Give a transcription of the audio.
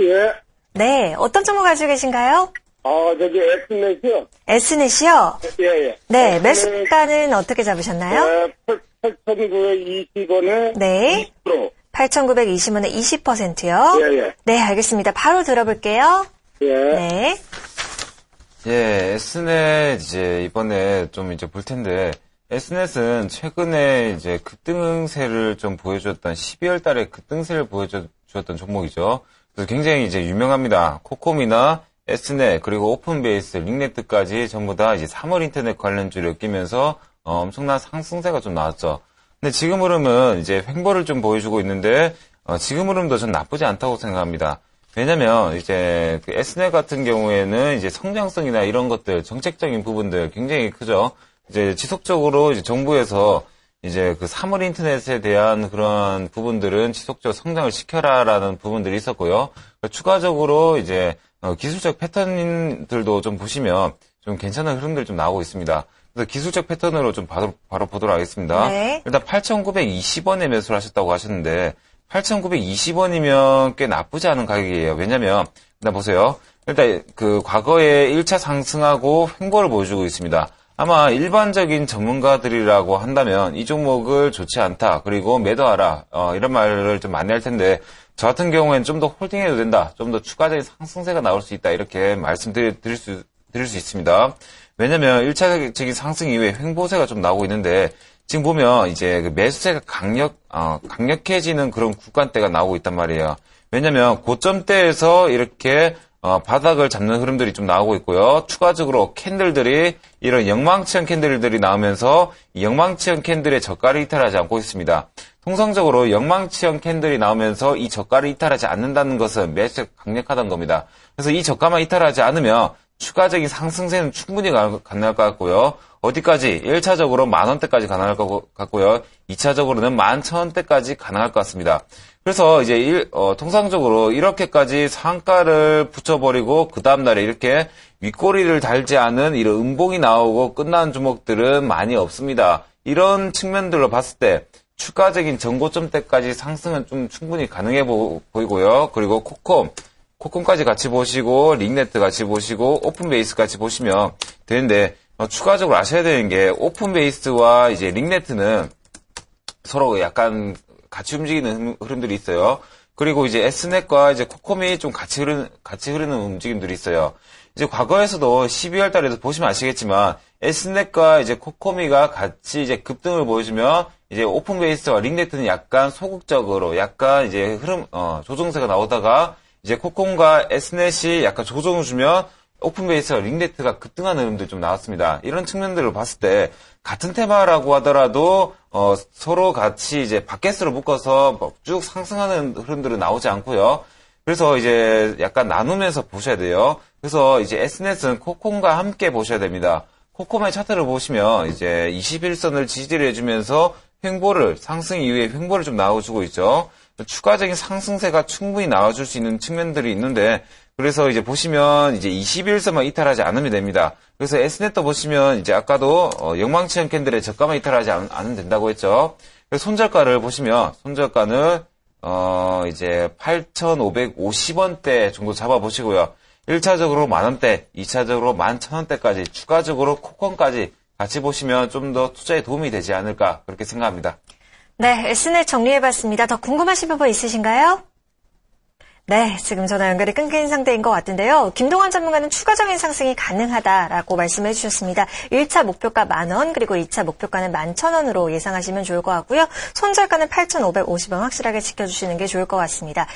예. 네, 어떤 종목 가지고 계신가요? 아, 저기 엑스넷이요? S넷이요? 예, 예. 네, 매수가는 어떻게 잡으셨나요? 네, 8,920원에 네. 20%. 8,920원에 20%요? 예, 예. 네, 알겠습니다. 바로 들어볼게요. 예. 네. 예, S넷 이제 이번에 좀 이제 볼 텐데, S넷은 최근에 이제 급등세를 좀 보여줬던 12월 달에 급등세를 보여줬 던 종목이죠. 그래서 굉장히 이제 유명합니다. 코콤이나 S넷, 그리고 오픈베이스, 링네트까지 전부 다 이제 3월 인터넷 관련주를 끼면서 어, 엄청난 상승세가 좀 나왔죠. 근데 지금 흐름은 이제 횡보를 좀 보여주고 있는데, 어, 지금 흐름도 전 나쁘지 않다고 생각합니다. 왜냐면 이제 그 S넷 같은 경우에는 이제 성장성이나 이런 것들 정책적인 부분들 굉장히 크죠. 이제 지속적으로 이제 정부에서 이제 그 3월 인터넷에 대한 그런 부분들은 지속적으로 성장을 시켜라라는 부분들이 있었고요. 그러니까 추가적으로 이제 어, 기술적 패턴들도 좀 보시면 좀 괜찮은 흐름들이 좀 나오고 있습니다. 그래서 기술적 패턴으로 좀 바로, 바로 보도록 하겠습니다. 네. 일단 8,920원에 매수를 하셨다고 하셨는데 8,920원이면 꽤 나쁘지 않은 가격이에요. 왜냐면 일단 보세요. 일단 그 과거에 1차 상승하고 횡보를 보여주고 있습니다. 아마 일반적인 전문가들이라고 한다면 이 종목을 좋지 않다. 그리고 매도하라. 어, 이런 말을 좀 많이 할 텐데 저 같은 경우에는 좀 더 홀딩해도 된다. 좀 더 추가적인 상승세가 나올 수 있다. 이렇게 말씀드릴 드릴 수, 드릴 수 있습니다. 왜냐면 1차적인 상승 이후에 횡보세가 좀 나오고 있는데 지금 보면 이제 그 매수세가 강력, 어, 강력해지는 그런 구간대가 나오고 있단 말이에요. 왜냐면 고점대에서 이렇게 어, 바닥을 잡는 흐름들이 좀 나오고 있고요. 추가적으로 캔들들이 이런 영망치형 캔들들이 나오면서 이 영망치형 캔들의 저가를 이탈하지 않고 있습니다. 통상적으로 영망치형 캔들이 나오면서 이 저가를 이탈하지 않는다는 것은 매수가 강력하다는 겁니다. 그래서 이 저가만 이탈하지 않으면 추가적인 상승세는 충분히 가- 가능할 것 같고요. 어디까지? 1차적으로 만원대까지 가능할 것 같고요. 2차적으로는 만천원대까지 가능할 것 같습니다. 그래서 이제 일- 어, 통상적으로 이렇게까지 상가를 붙여버리고 그 다음날에 이렇게 윗꼬리를 달지 않은 이런 음봉이 나오고 끝나는 종목들은 많이 없습니다. 이런 측면들로 봤을 때 추가적인 전고점대까지 상승은 좀 충분히 가능해 보, 이고요 그리고 코콤, 코콤까지 같이 보시고 링네트 같이 보시고 오픈베이스 같이 보시면 되는데 어, 추가적으로 아셔야 되는 게 오픈베이스와 이제 링네트는 서로 약간 같이 움직이는 흐름- 흐름들이 있어요. 그리고 이제 S넷과 이제 코콤이 좀 같이 흐르는, 같이 흐르는 움직임들이 있어요. 이제 과거에서도 12월 달에도 보시면 아시겠지만 S넷과 이제 코코미가 같이 이제 급등을 보여주면 이제 오픈 베이스와 링네트는 약간 소극적으로 약간 이제 흐름, 어, 조정세가 나오다가 이제 코콤과 S넷이 약간 조정을 주면 오픈베이스와 링네트가 급등하는 흐름들이 좀 나왔습니다. 이런 측면들을 봤을 때 같은 테마라고 하더라도 어, 서로 같이 이제 바켓으로 묶어서 뭐쭉 상승하는 흐름들은 나오지 않고요. 그래서 이제 약간 나누면서 보셔야 돼요. 그래서 이제 S넷은 코콤과 함께 보셔야 됩니다. 코콤의 차트를 보시면 이제 21선을 지지를 해주면서 횡보를 상승 이후에 횡보를 좀 나와주고 있죠. 추가적인 상승세가 충분히 나와줄 수 있는 측면들이 있는데 그래서 이제 보시면 이제 21선만 이탈하지 않으면 됩니다. 그래서 S넷도 보시면 이제 아까도 어, 영망치형 캔들의 저가만 이탈하지 않, 않으면 된다고 했죠. 손절가를 보시면 손절가는 어 이제 8,550원대 정도 잡아 보시고요. 1차적으로 만 원대, 2차적으로 11,000원대까지 추가적으로 코콘까지 같이 보시면 좀 더 투자에 도움이 되지 않을까 그렇게 생각합니다. 네, S넷 정리해봤습니다. 더 궁금하신 부분 있으신가요? 네, 지금 전화 연결이 끊긴 상태인 것 같은데요. 김동환 전문가는 추가적인 상승이 가능하다라고 말씀해 주셨습니다. 1차 목표가 만 원, 그리고 2차 목표가는 만 천 원으로 예상하시면 좋을 것 같고요. 손절가는 8,550원 확실하게 지켜주시는 게 좋을 것 같습니다.